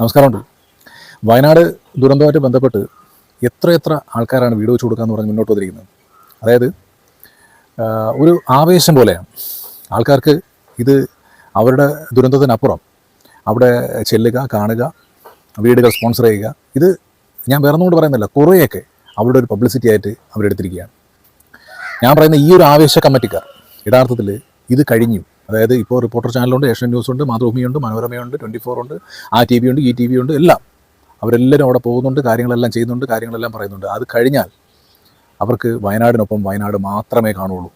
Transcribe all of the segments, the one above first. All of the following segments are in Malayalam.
നമസ്കാരമുണ്ട്. വയനാട് ദുരന്തവുമായിട്ട് ബന്ധപ്പെട്ട് എത്ര എത്ര ആൾക്കാരാണ് വീട് വെച്ച് എന്ന് പറഞ്ഞ് മുന്നോട്ട് വന്നിരിക്കുന്നത്. അതായത് ഒരു ആവേശം പോലെയാണ്. ആൾക്കാർക്ക് ഇത് അവരുടെ ദുരന്തത്തിനപ്പുറം അവിടെ ചെല്ലുക കാണുക വീടുകൾ സ്പോൺസർ ചെയ്യുക. ഇത് ഞാൻ വേറെ ഒന്നുകൊണ്ട് പറയുന്നില്ല. കുറേയൊക്കെ അവരുടെ ഒരു പബ്ലിസിറ്റി ആയിട്ട് അവരെടുത്തിരിക്കുകയാണ്. ഞാൻ പറയുന്ന ഈ ഒരു ആവേശ കമ്മിറ്റിക്കാർ യഥാർത്ഥത്തിൽ ഇത് കഴിഞ്ഞു. അതായത് ഇപ്പോൾ റിപ്പോർട്ടർ ചാനലുണ്ട് ഏഷ്യൻ ന്യൂസ് ഉണ്ട് മാതൃഭൂമിയുണ്ട് മനോരമയുണ്ട് ട്വന്റി ഫോർ ഉണ്ട് ആ ടി വി ഉണ്ട് ഈ ടി വി ഉണ്ട് എല്ലാം. അവരെല്ലാവരും അവിടെ പോകുന്നുണ്ട് കാര്യങ്ങളെല്ലാം ചെയ്യുന്നുണ്ട് കാര്യങ്ങളെല്ലാം പറയുന്നുണ്ട്. അത് കഴിഞ്ഞാൽ അവർക്ക് വയനാടിനൊപ്പം വയനാട് മാത്രമേ കാണുള്ളൂ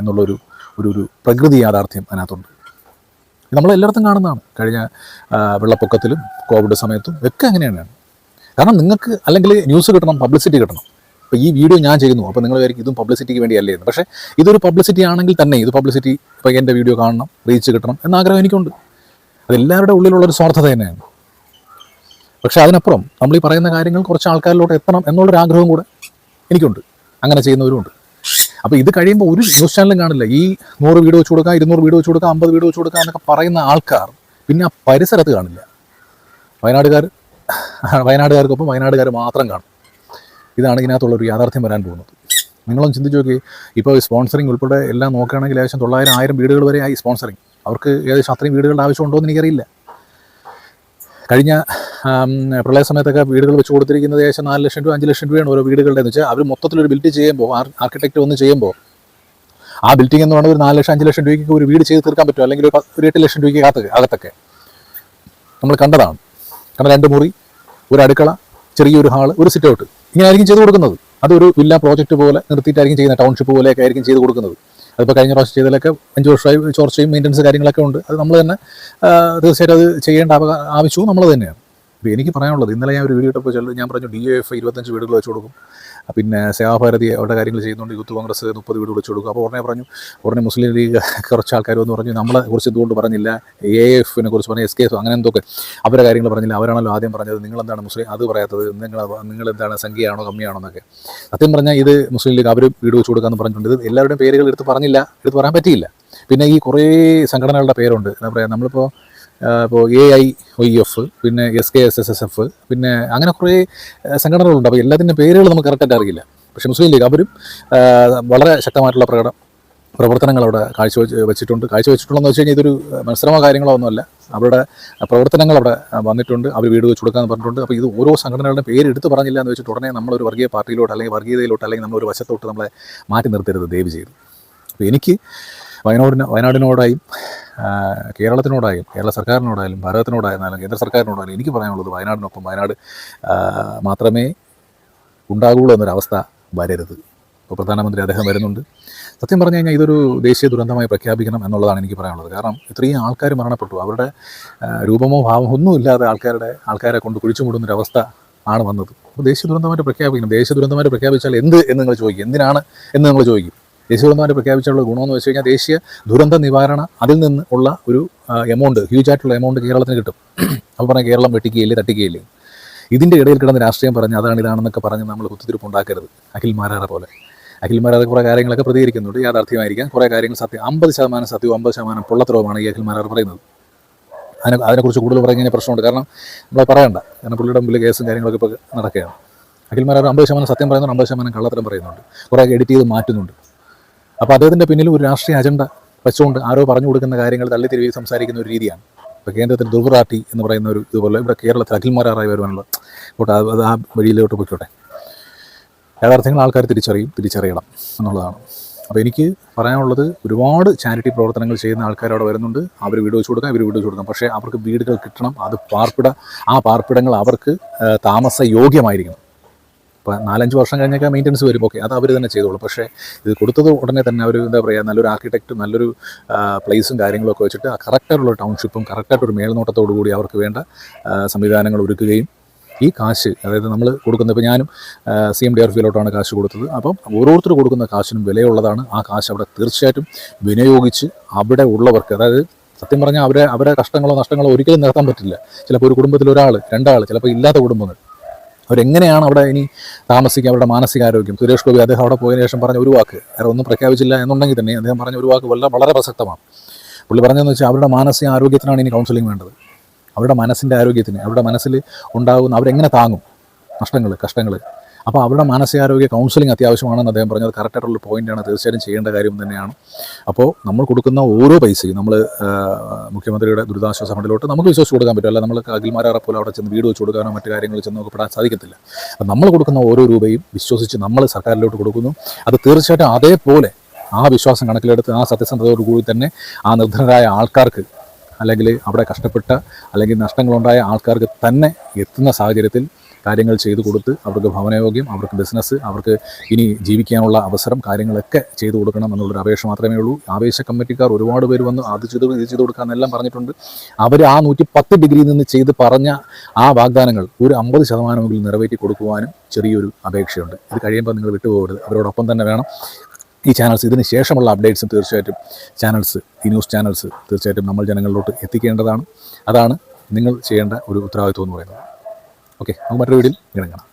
എന്നുള്ളൊരു ഒരു ഒരു പ്രകൃതി യാഥാർത്ഥ്യം അതിനകത്തുണ്ട്. നമ്മളെല്ലായിടത്തും കാണുന്നതാണ്. കഴിഞ്ഞ വെള്ളപ്പൊക്കത്തിലും കോവിഡ് സമയത്തും ഒക്കെ അങ്ങനെയാണ്. കാരണം നിങ്ങൾക്ക് അല്ലെങ്കിൽ ന്യൂസ് കിട്ടണം പബ്ലിസിറ്റി കിട്ടണം. ഇപ്പോൾ ഈ വീഡിയോ ഞാൻ ചെയ്യുന്നു. അപ്പോൾ നിങ്ങൾ വിചാരിക്കും ഇതും പബ്ലിസിറ്റിക്ക് വേണ്ടിയല്ലേ പക്ഷേ ഇതൊരു പബ്ലിസിറ്റി ആണെങ്കിൽ തന്നെ ഇത് പബ്ലിസിറ്റി ഇപ്പോൾ എന്റെ വീഡിയോ കാണണം റീച്ച് കിട്ടണം എന്ന ആഗ്രഹം എനിക്കുണ്ട്. അതെല്ലാവരുടെ ഉള്ളിലുള്ളൊരു സ്വാർത്ഥത തന്നെയാണ്. പക്ഷേ അതിനപ്പുറം നമ്മൾ ഈ പറയുന്ന കാര്യങ്ങൾ കുറച്ച് ആൾക്കാരിലോട്ട് എത്തണം എന്നുള്ളൊരു ആഗ്രഹവും കൂടെ എനിക്കുണ്ട്. അങ്ങനെ ചെയ്യുന്നവരുമുണ്ട്. അപ്പോൾ ഇത് കഴിയുമ്പോൾ ഒരു ന്യൂസ് ചാനലും കാണില്ല. ഈ നൂറ് വീഡിയോ വെച്ച് കൊടുക്കാം ഇരുന്നൂറ് വീഡിയോ വെച്ച് കൊടുക്കാം അമ്പത് വീഡിയോ വെച്ച് കൊടുക്കാം എന്നൊക്കെ പറയുന്ന ആൾക്കാർ പിന്നെ ആ പരിസരത്ത് കാണില്ല. വയനാടുകാർ വയനാടുകാർക്കൊപ്പം വയനാടുകാർ മാത്രം കാണും. ഇതാണ് ഇതിനകത്തുള്ളൊരു യാഥാർത്ഥ്യം വരാൻ പോകുന്നത്. നിങ്ങളൊന്ന് ചിന്തിച്ച് നോക്കി ഇപ്പോൾ സ്പോൺസറിങ് ഉൾപ്പെടെ എല്ലാം നോക്കുകയാണെങ്കിൽ ഏകദേശം തൊള്ളായിരം ആയിരം വീടുകൾ വരെ ആയി സ്പോൺസറിങ് അവർക്ക് ഏകദേശം അത്രയും വീടുകളുടെ ആവശ്യമുണ്ടോ എന്ന് എനിക്കറിയില്ല. കഴിഞ്ഞ പ്രളയ സമയത്തൊക്കെ വീടുകൾ വെച്ച് കൊടുത്തിരിക്കുന്നത് ഏകദേശം നാല് ലക്ഷം രൂപ അഞ്ച് ലക്ഷം രൂപയാണ് ഓരോ വീടുകളുടെ എന്ന് വെച്ചാൽ അവർ മൊത്തത്തിലൊരു ബിൽഡ് ചെയ്യുമ്പോൾ ആർക്കിടെക്റ്റ് ഒന്ന് ചെയ്യുമ്പോൾ ആ ബിൽഡിംഗ് എന്ന് പറയുന്നത് ഒരു നാല് ലക്ഷം അഞ്ച് ലക്ഷം രൂപയ്ക്ക് ഒരു വീട് ചെയ്ത് തീർക്കാൻ പറ്റുമോ അല്ലെങ്കിൽ ഒരു എട്ട് ലക്ഷം രൂപയ്ക്ക് അകത്ത് അകത്തൊക്കെ. നമ്മൾ കണ്ടതാണ്. കാരണം രണ്ട് മുറി ഒരു അടുക്കള ചെറിയൊരു ഹാൾ ഒരു സിറ്റ് ഔട്ട് ഇങ്ങനെ ചെയ്തു കൊടുക്കുന്നത്. അതൊരു വില്ല പ്രോജക്റ്റ് പോലെ നിർത്തിയിട്ടായിരിക്കും ചെയ്യുന്നത്. ടൗൺഷിപ്പ് പോലെയൊക്കെ ആയിരിക്കും ചെയ്തു കൊടുക്കുന്നത്. അതിപ്പോൾ കഴിഞ്ഞ പ്രാവശ്യം ചെയ്തതിലൊക്കെ അഞ്ച് വർഷമായി ചോർച്ചയും മെയിന്റനൻസ് കാര്യങ്ങളൊക്കെ ഉണ്ട്. അത് നമ്മൾ തന്നെ തീർച്ചയായിട്ടും അത് ചെയ്യേണ്ട ആവശ്യവും നമ്മൾ തന്നെയാണ്. അപ്പോൾ എനിക്ക് പറയാനുള്ളത് ഇന്നലെ ഞാൻ ഒരു വീഡിയോ ഇട്ടപ്പോൾ ചെല്ലു ഞാൻ പറഞ്ഞു ഡി എഫ് ഇരുപത്തഞ്ച് വീടുകൾ വെച്ച് കൊടുക്കും. പിന്നെ സേവാഭാരതി അവരുടെ കാര്യങ്ങൾ ചെയ്യുന്നുണ്ട്. യൂത്ത് കോൺഗ്രസ് മുപ്പത് വീട് വിളിച്ചു കൊടുക്കും. അപ്പോൾ ഉടനെ പറഞ്ഞു ഉടനെ മുസ്ലിം ലീഗ് കുറച്ച് ആൾക്കാർ എന്ന് പറഞ്ഞു നമ്മളെ കുറിച്ച് എന്തുകൊണ്ട് പറഞ്ഞില്ല. എ എഫിനെ കുറിച്ച് പറഞ്ഞു എസ് കെ എഫ് അങ്ങനെ എന്തൊക്കെ? അവരുടെ കാര്യങ്ങൾ പറഞ്ഞില്ല. അവരാണല്ലോ ആദ്യം പറഞ്ഞത് നിങ്ങളെന്താണ് മുസ്ലിം? അത് പറയാത്തത് നിങ്ങൾ നിങ്ങൾ എന്താണ് സംഖ്യയാണോ കമ്മിയാണോ എന്നൊക്കെ. സത്യം പറഞ്ഞാൽ ഇത് മുസ്ലിം ലീഗ് അവർ വീട് വെച്ച് കൊടുക്കാമെന്ന് പറഞ്ഞിട്ടുണ്ട്. ഇത് എല്ലാവരുടെയും പേരുകൾ എടുത്ത് പറഞ്ഞില്ല എടുത്ത് പറയാൻ പറ്റിയില്ല. പിന്നെ ഈ കുറേ സംഘടനകളുടെ പേരുണ്ട്. എന്താ പറയുക നമ്മളിപ്പോൾ ഇപ്പോൾ എ ഐ ഒ എഫ് പിന്നെ S K S S S F പിന്നെ അങ്ങനെ കുറേ സംഘടനകളുണ്ട്. അപ്പോൾ എല്ലാത്തിന്റെ പേരുകൾ നമുക്ക് കറക്റ്റായിട്ട് അറിയില്ല. പക്ഷേ മുസ്ലിം ലീഗ് അവരും വളരെ ശക്തമായിട്ടുള്ള പ്രകടനം പ്രവർത്തനങ്ങൾ അവിടെ കാഴ്ച വെച്ചിട്ടുണ്ട്. കാഴ്ച വെച്ചിട്ടുള്ളതെന്ന് വെച്ച് കഴിഞ്ഞാൽ ഇതൊരു മത്സരമോ കാര്യങ്ങളോ ഒന്നുമല്ല അവരുടെ പ്രവർത്തനങ്ങൾ അവിടെ വന്നിട്ടുണ്ട്. അവർ വീട് വെച്ച് കൊടുക്കാന്ന് പറഞ്ഞിട്ടുണ്ട്. അപ്പോൾ ഇത് ഓരോ സംഘടനകളുടെ പേര് എടുത്ത് പറഞ്ഞില്ല എന്ന് വെച്ചിട്ട് ഉടനെ നമ്മളൊരു വർഗീയ പാർട്ടിയിലോട്ട് അല്ലെങ്കിൽ വർഗീയതയിലോട്ട് അല്ലെങ്കിൽ നമ്മളൊരു വശത്തോട്ട് നമ്മളെ മാറ്റി നിർത്തരുത് ദയവ് ചെയ്ത് അപ്പോൾ എനിക്ക് വയനാടിന് വയനാടിനോടായും കേരളത്തിനോടായും കേരള സർക്കാരിനോടായാലും ഭാരതത്തിനോടായിരുന്നാലും കേന്ദ്ര സർക്കാരിനോടായാലും എനിക്ക് പറയാനുള്ളത് വയനാടിനൊപ്പം വയനാട് മാത്രമേ ഉണ്ടാകുള്ളൂ എന്നൊരവസ്ഥ വരരുത്. ഇപ്പോൾ പ്രധാനമന്ത്രി അദ്ദേഹം വരുന്നുണ്ട്. സത്യം പറഞ്ഞു കഴിഞ്ഞാൽ ഇതൊരു ദേശീയ ദുരന്തമായി പ്രഖ്യാപിക്കണം എന്നുള്ളതാണ് എനിക്ക് പറയാനുള്ളത്. കാരണം ഇത്രയും ആൾക്കാർ മരണപ്പെട്ടു. അവരുടെ രൂപമോ ഭാവമോ ഒന്നും ഇല്ലാതെ ആൾക്കാരുടെ ആൾക്കാരെ കൊണ്ട് കുഴിച്ചു മൂടുന്നൊരവസ്ഥ ആണ് വന്നത്. അപ്പോൾ ദേശീയ ദുരന്തമായിട്ട് പ്രഖ്യാപിക്കണം. ദേശീയ ദുരന്തമായിട്ട് പ്രഖ്യാപിച്ചാൽ എന്ത് എന്ന് നിങ്ങൾ ചോദിക്കും. എന്തിനാണ് എന്ന് നിങ്ങൾ ചോദിക്കും. ദേശീയ ദുരന്തമായിട്ട് പ്രഖ്യാപിച്ചുള്ള ഗുണമെന്ന് വെച്ച് കഴിഞ്ഞാൽ ദേശീയ ദുരന്ത നിവാരണ അതിൽ നിന്ന് ഉള്ള ഒരു എമൗണ്ട് ഹ്യൂജ് ആയിട്ടുള്ള എമൗണ്ട് കേരളത്തിന് കിട്ടും. അപ്പോൾ പറഞ്ഞാൽ കേരളം വെട്ടിക്കുകയില്ലേ തട്ടിക്കുകയില്ലേ? ഇതിന്റെ ഇടയിൽ കിടന്ന് രാഷ്ട്രീയം പറഞ്ഞ് അതാണ് ഇതാണെന്നൊക്കെ പറഞ്ഞ് നമ്മൾ കുത്തിത്തിരിപ്പ് ഉണ്ടാക്കരുത്. അഖിൽ മാരാറ പോലെ. അഖിൽ മാരാറ കുറേ കാര്യങ്ങളൊക്കെ പ്രതികരിക്കുന്നുണ്ട്. യാഥാർത്ഥ്യമായിരിക്കാം. കുറേ കാര്യങ്ങൾ സത്യം അമ്പത് ശതമാനം സത്യവും അമ്പത് ശതമാനം പൊള്ളത്തരവുമാണ് ഈ അഖിൽ മാരാർ പറയുന്നത്. അതിനെ അതിനെക്കുറിച്ച് കൂടുതൽ പറഞ്ഞു കഴിഞ്ഞാൽ പ്രശ്നമുണ്ട്. കാരണം നമ്മൾ പറയണ്ട. കാരണം പുള്ളിയുടെ മുമ്പിൽ കേസും കാര്യങ്ങളൊക്കെ ഇപ്പോൾ നടക്കുകയാണ്. അഖിൽ മാരാർ അമ്പത് ശതമാനം സത്യം പറയുന്നുണ്ട് അമ്പത് ശതമാനം കള്ളത്തരം പറയുന്നുണ്ട്. കുറേ എഡിറ്റ് ചെയ്ത് മാറ്റുന്നുണ്ട്. അപ്പോൾ അദ്ദേഹത്തിന്റെ പിന്നിൽ ഒരു രാഷ്ട്രീയ അജണ്ട വെച്ചുകൊണ്ട് ആരോ പറഞ്ഞു കൊടുക്കുന്ന കാര്യങ്ങൾ തള്ളി തിരുവി സംസാരിക്കുന്ന ഒരു രീതിയാണ്. ഇപ്പോൾ കേന്ദ്രത്തിൽ ദുർവറാട്ടി എന്ന് പറയുന്ന ഒരു ഇതുപോലെ ഇവിടെ കേരളത്തിൽ അഖിൽമാരായി വരുവാനുള്ള പോട്ടെ അത് ആ വഴിയിലോട്ട് പോയിക്കോട്ടെ. യാഥാർത്ഥ്യങ്ങൾ ആൾക്കാർ തിരിച്ചറിയും തിരിച്ചറിയണം എന്നുള്ളതാണ്. അപ്പോൾ എനിക്ക് പറയാനുള്ളത് ഒരുപാട് ചാരിറ്റി പ്രവർത്തനങ്ങൾ ചെയ്യുന്ന ആൾക്കാർ അവിടെ വരുന്നുണ്ട്. അവർ വീട് വെച്ച് കൊടുക്കാം ഇവർ വീട് വെച്ച് കൊടുക്കാം. പക്ഷേ അവർക്ക് വീടുകൾ കിട്ടണം അത് പാർപ്പിട ആ പാർപ്പിടങ്ങൾ അവർക്ക് താമസയോഗ്യമായിരിക്കണം. താമസ യോഗ്യമായിരിക്കണം ഇപ്പോൾ നാലഞ്ച് വർഷം കഴിഞ്ഞൊക്കെ മെയിന്റനൻസ് വരും. ഓക്കെ അത് അവർ തന്നെ ചെയ്തോളൂ. പക്ഷേ ഇത് കൊടുത്തത് ഉടനെ തന്നെ അവർ എന്താ പറയുക നല്ലൊരു ആർക്കിടെക്റ്റും നല്ലൊരു പ്ലേസും കാര്യങ്ങളൊക്കെ വെച്ചിട്ട് ആ കറക്റ്റായിട്ടുള്ള ടൗൺഷിപ്പും കറക്റ്റായിട്ടൊരു മേൽനോട്ടത്തോടു കൂടി അവർക്ക് വേണ്ട സംവിധാനങ്ങൾ ഒരുക്കുകയും ഈ കാശ് അതായത് നമ്മൾ കൊടുക്കുന്ന ഇപ്പോൾ ഞാനും സി എം ഡി ആർ ഫിയിലോട്ടാണ് കാശ് കൊടുത്തത്. അപ്പം ഓരോരുത്തർ കൊടുക്കുന്ന കാശിനും വിലയുള്ളതാണ്. ആ കാശ് അവിടെ തീർച്ചയായിട്ടും വിനിയോഗിച്ച് അവിടെ ഉള്ളവർക്ക് അതായത് സത്യം പറഞ്ഞാൽ അവരെ അവരെ കഷ്ടങ്ങളോ നഷ്ടങ്ങളോ ഒരിക്കലും നിർത്താൻ പറ്റില്ല. ചിലപ്പോൾ ഒരു കുടുംബത്തിൽ ഒരാൾ രണ്ടാൾ ചിലപ്പോൾ ഇല്ലാത്ത കുടുംബങ്ങൾ. അവരെങ്ങനെയാണ് അവിടെ ഇനി താമസിക്കുക അവരുടെ മാനസികാരോഗ്യം? സുരേഷ് ഗോപി അദ്ദേഹം അവിടെ പോയതിനു ശേഷം പറഞ്ഞ ഒരു വാക്ക് വേറെ ഒന്നും പ്രഖ്യാപിച്ചില്ല എന്നുണ്ടെങ്കിൽ തന്നെ അദ്ദേഹം പറഞ്ഞ ഒരു വാക്ക് വളരെ വളരെ പ്രസക്തമാണ്. പുള്ളി പറഞ്ഞതെന്ന് വെച്ചാൽ അവരുടെ മാനസിക ആരോഗ്യത്തിനാണ് ഇനി കൗൺസിലിംഗ് വേണ്ടത്. അവരുടെ മനസ്സിന്റെ ആരോഗ്യത്തിന് അവരുടെ മനസ്സിൽ ഉണ്ടാകുന്ന അവരെങ്ങനെ താങ്ങും? നഷ്ടങ്ങൾ കഷ്ടങ്ങൾ. അപ്പോൾ അവരുടെ മാനസികാരോഗ്യ കൗൺസിലിംഗ് അത്യാവശ്യമാണെന്ന് അദ്ദേഹം പറഞ്ഞത്. കറക്റ്റായിട്ടുള്ള പോയിന്റാണ് തീർച്ചയായും ചെയ്യേണ്ട കാര്യം തന്നെയാണ്. അപ്പോൾ നമ്മൾ കൊടുക്കുന്ന ഓരോ പൈസയും നമ്മൾ മുഖ്യമന്ത്രിയുടെ ദുരിതാശ്വാസ ഫണ്ടിലോട്ട് നമുക്ക് വിശ്വസിച്ച് കൊടുക്കാൻ പറ്റും. അല്ല നമ്മൾ അഖിൽമാരാറെ പോലെ അവിടെ ചെന്ന് വീട് വെച്ച് കൊടുക്കാനോ മറ്റു കാര്യങ്ങൾ ചെന്ന് നമുക്ക് പെടാൻ സാധിക്കത്തില്ല. അപ്പം നമ്മൾ കൊടുക്കുന്ന ഓരോ രൂപയും വിശ്വസിച്ച് നമ്മൾ സർക്കാരിലോട്ട് കൊടുക്കുന്നു. അത് തീർച്ചയായിട്ടും അതേപോലെ ആ വിശ്വാസം കണക്കിലെടുത്ത് ആ സത്യസന്ധതയോടുകൂടി തന്നെ ആ നിർധനരായ ആൾക്കാർക്ക് അല്ലെങ്കിൽ അവിടെ കഷ്ടപ്പെട്ട അല്ലെങ്കിൽ നഷ്ടങ്ങളുണ്ടായ ആൾക്കാർക്ക് തന്നെ എത്തുന്ന സാഹചര്യത്തിൽ കാര്യങ്ങൾ ചെയ്തു കൊടുത്ത് അവർക്ക് ഭവനയോഗ്യം അവർക്ക് ബിസിനസ് അവർക്ക് ഇനി ജീവിക്കാനുള്ള അവസരം കാര്യങ്ങളൊക്കെ ചെയ്തു കൊടുക്കണം എന്നുള്ളൊരു അപേക്ഷ മാത്രമേ ഉള്ളൂ. ആവേശ കമ്മിറ്റിക്കാർ ഒരുപാട് പേര് വന്ന് അത് ചെയ്തു ഇത് ചെയ്തു കൊടുക്കാമെന്നെല്ലാം പറഞ്ഞിട്ടുണ്ട്. അവർ ആ നൂറ്റി പത്ത് ഡിഗ്രിയിൽ നിന്ന് ചെയ്ത് പറഞ്ഞ ആ വാഗ്ദാനങ്ങൾ ഒരു അമ്പത് ശതമാനമെങ്കിലും നിറവേറ്റി കൊടുക്കുവാനും ചെറിയൊരു അപേക്ഷയുണ്ട്. ഇത് കഴിയുമ്പോൾ നിങ്ങൾ വിട്ടുപോകരുത്. അവരോടൊപ്പം തന്നെ വേണം ഈ ചാനൽസ് ഇതിന് ശേഷമുള്ള അപ്ഡേറ്റ്സ് തീർച്ചയായിട്ടും ചാനൽസ് ഈ ന്യൂസ് ചാനൽസ് തീർച്ചയായിട്ടും നമ്മൾ ജനങ്ങളിലോട്ട് എത്തിക്കേണ്ടതാണ്. അതാണ് നിങ്ങൾ ചെയ്യേണ്ട ഒരു ഉത്തരവാദിത്വം എന്ന് പറയുന്നത്. ഓക്കെ നമുക്ക് മറ്റൊരു വീഡിയോയിൽ വീണ്ടും കാണാം.